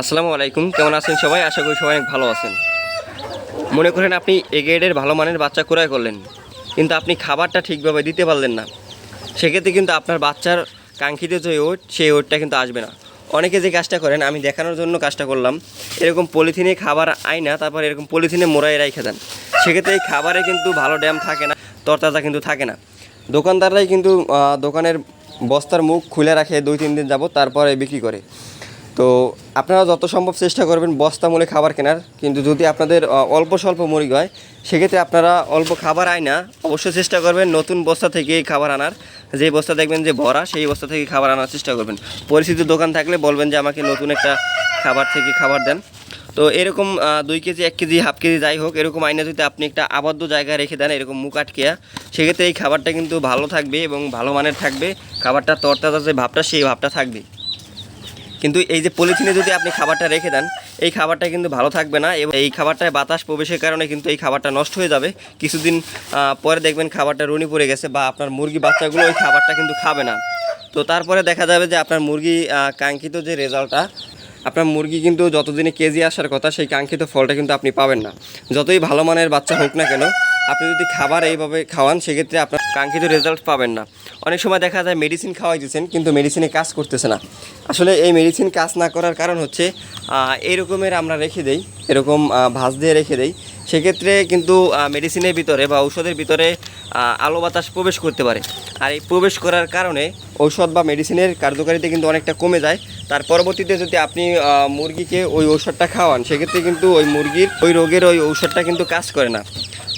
আসসালামু আলাইকুম, কেমন আছেন সবাই? আশা করি সবাই অনেক ভালো আছেন। মনে করেন আপনি এ গ্রেডের ভালো মানের বাচ্চা ক্রয় করলেন, কিন্তু আপনি খাবারটা ঠিকভাবে দিতে পারলেন না। সেক্ষেত্রে কিন্তু আপনার বাচ্চার কাঙ্ক্ষিত যে ওট, সেই ওটটা কিন্তু আসবে না। অনেকে যে কাজটা করেন, আমি দেখানোর জন্য কাজটা করলাম, এরকম পলিথিনে খাবার আয়না তারপর এরকম পলিথিনে মোড়াই রেখে দেন। সেক্ষেত্রে এই খাবারে কিন্তু ভালো ড্যাম থাকে না, তরতাজা কিন্তু থাকে না। দোকানদাররাই কিন্তু দোকানের বস্তার মুখ খুলে রাখে দুই, তিন দিন যাবত তারপরে বিক্রি করে। তো আপনারা যত সম্ভব চেষ্টা করবেন বস্তা মূলে খাবার কেনার, কিন্তু যদি আপনাদের অল্প স্বল্প মুরগি হয়, সেক্ষেত্রে আপনারা অল্প খাবার আয় না, অবশ্যই চেষ্টা করবেন নতুন বস্তা থেকে খাবার আনার। যে বস্তা দেখবেন যে ভরা, সেই বস্তা থেকে খাবার আনার চেষ্টা করবেন। পরিচিত দোকান থাকলে বলবেন যে আমাকে নতুন একটা খাবার থেকে খাবার দেন। তো এরকম দুই কেজি, এক কেজি, হাফ কেজি যাই হোক, এরকম আইনা যদি আপনি একটা আবদ্ধ জায়গায় রেখে দেন, এরকম মুখ আটকেয়া, সেক্ষেত্রে এই খাবারটা কিন্তু ভালো থাকবে এবং ভালো মানের থাকবে। খাবারটা তরতাজা যে ভাবটা, সেই ভাবটা থাকবে কিন্তু এই যে পলিথিনে যদি আপনি খাবারটা রেখে দেন, এই খাবারটা কিন্তু ভালো থাকবে না এবং এই খাবারটায় বাতাস প্রবেশের কারণে কিন্তু এই খাবারটা নষ্ট হয়ে যাবে। কিছুদিন পরে দেখবেন খাবারটা রুনি পড়ে গেছে বা আপনার মুরগি বাচ্চাগুলো ওই খাবারটা কিন্তু খাবে না। তো তারপরে দেখা যাবে যে আপনার মুরগি কাঙ্ক্ষিত যে রেজাল্টটা, আপনার মুরগি কিন্তু যতদিনে কেজি আসার কথা, সেই কাঙ্ক্ষিত ফলটা কিন্তু আপনি পাবেন না। যতই ভালো মানের বাচ্চা হোক না কেন আপনি যদি খাবার এইভাবে খাওয়ান, সেক্ষেত্রে আপনার কাঙ্ক্ষিত রেজাল্ট পাবেন না। অনেক সময় দেখা যায় মেডিসিন খাওয়াই খাওয়াইতেছেন, কিন্তু মেডিসিনে কাজ করতেছে না। আসলে এই মেডিসিন কাজ না করার কারণ হচ্ছে এরকমের আমরা রেখে দেই, এরকম ভাঁজ দিয়ে রেখে দেই। সেক্ষেত্রে কিন্তু মেডিসিনের ভিতরে বা ঔষধের ভিতরে আলো বাতাস প্রবেশ করতে পারে। আর এই প্রবেশ করার কারণে ঔষধ বা মেডিসিনের কার্যকারিতা কিন্তু অনেকটা কমে যায়। তার পরবর্তীতে যদি আপনি মুরগিকে ওই ঔষধটা খাওয়ান, সেক্ষেত্রে কিন্তু ওই মুরগির, ওই রোগের ওই ঔষধটা কিন্তু কাজ করে না।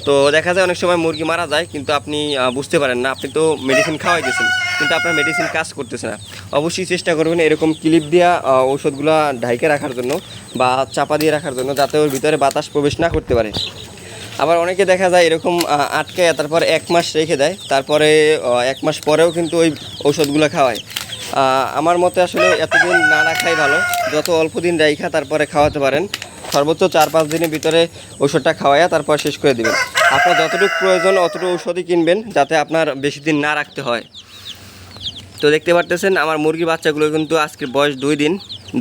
তো দেখা যায় অনেক সময় মুরগি মারা যায় কিন্তু আপনি বুঝতে পারেন না। আপনি তো মেডিসিন খাওয়াই দিয়েছেন কিন্তু আপনার মেডিসিন কাজ করতেছে না। অবশ্যই চেষ্টা করবেন এরকম ক্লিপ আহ, ঔষধগুলো ঢাইকে রাখার জন্য বা চাপা দিয়ে রাখার জন্য যাতে ওর ভিতরে বাতাস প্রবেশ না করতে পারে। আবার অনেকে দেখা যায় এরকম আটকে তারপর এক মাস রেখে দেয়। তারপরে এক মাস পরেও কিন্তু ওই ঔষধগুলো খাওয়ায়। আমার মতে আসলে এতদিন না রাখাই ভালো। যত অল্প দিন রাইখা তারপরে খাওয়াতে পারেন। সর্বোচ্চ চার পাঁচ দিনের ভিতরে ওষুধটা খাওয়াইয়া তারপর শেষ করে দিবেন। আপনার যতটুকু প্রয়োজন, অতটুকু ওষুধই কিনবেন যাতে আপনার বেশি দিন না রাখতে হয়। তো দেখতে পারতেছেন, আমার মুরগি বাচ্চাগুলো কিন্তু আজকে বয়স দুই দিন।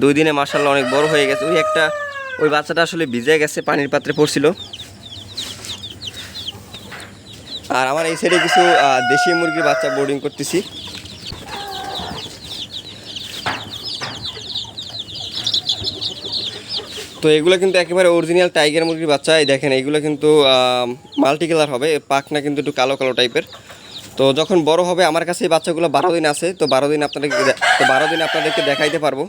দুই দিনে মাসাল্লাহ অনেক বড় হয়ে গেছে। ওই একটা, ওই বাচ্চাটা আসলে ভিজে গেছে, পানির পাত্রে পড়ছিল। আর আমার এই সাইডে কিছু দেশি মুরগির বাচ্চা বোর্ডিং করতেছি। তো এগুলো কিন্তু একেবারে অরিজিনাল টাইগার মুরগির বাচ্চা। এই দেখেন, এগুলো কিন্তু মাল্টি কালার হবে পাকনা কিন্তু একটু কালো কালো টাইপের তো যখন বড় হবে, আমার কাছে এই বাচ্চাগুলো বারো দিন আছে, তো বারো দিন আপনাদেরকে তো বারো দিন আপনাদেরকে দেখাইতে পারব।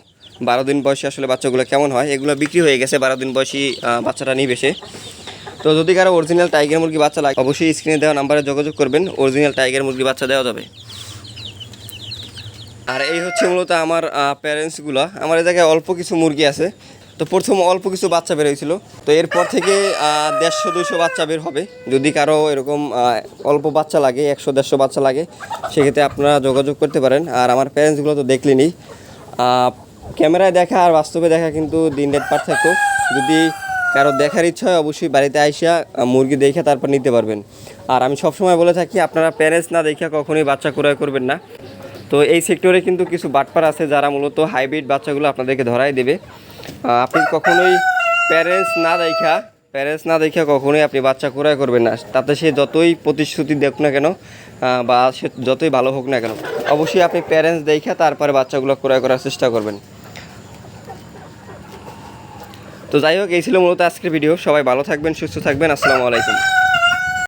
বারো দিন বয়সী আসলে বাচ্চাগুলো কেমন হয়। এগুলো বিক্রি হয়ে গেছে, বারো দিন বয়সী বাচ্চাটা নিয়ে বেশে তো যদি কারও অরিজিনাল টাইগার মুরগি বাচ্চা লাগে, অবশ্যই স্ক্রিনে দেওয়া নাম্বারে যোগাযোগ করবেন। অরিজিনাল টাইগার মুরগি বাচ্চা দেওয়া যাবে। আর এই হচ্ছে মূলত আমার প্যারেন্টসগুলো আমার এই জায়গায় অল্প কিছু মুরগি আছে। তো প্রথম অল্প কিছু বাচ্চা বের হয়েছিল। তো এরপর থেকে দেড়শো দুশো বাচ্চা বের হবে। যদি কারও এরকম অল্প বাচ্চা লাগে, একশো, দেড়শো বাচ্চা লাগে, সেক্ষেত্রে আপনারা যোগাযোগ করতে পারেন। আর আমার প্যারেন্টসগুলো তো দেখলেনই ক্যামেরায় দেখা আর বাস্তবে দেখা কিন্তু দিন রাত পার্থক্য। যদি কারও দেখার ইচ্ছা হয়, অবশ্যই বাড়িতে আইসা মুরগি দেখে তারপর নিতে পারবেন। আর আমি সবসময় বলে থাকি, আপনারা প্যারেন্টস না দেখে কখনোই বাচ্চা ক্রয় করবেন না। তো এই সেক্টরে কিন্তু কিছু বাটপার আছে, যারা মূলত হাইব্রিড বাচ্চাগুলো আপনাদেরকে ধরাই দেবে। আপনি কখনোই প্যারেন্টস না দেখা প্যারেন্টস না দেখে কখনোই আপনি বাচ্চা ক্রয় করবেন না। তাতে সে যতই প্রতিশ্রুতি দেখ না কেন বা সে যতই ভালো হোক না কেন, অবশ্যই আপনি প্যারেন্টস দেখা তারপরে বাচ্চাগুলো ক্রয় করার চেষ্টা করবেন। তো যাই হোক, এই ছিল মূলত আজকের ভিডিও সবাই ভালো থাকবেন, সুস্থ থাকবেন। আসসালামু আলাইকুম।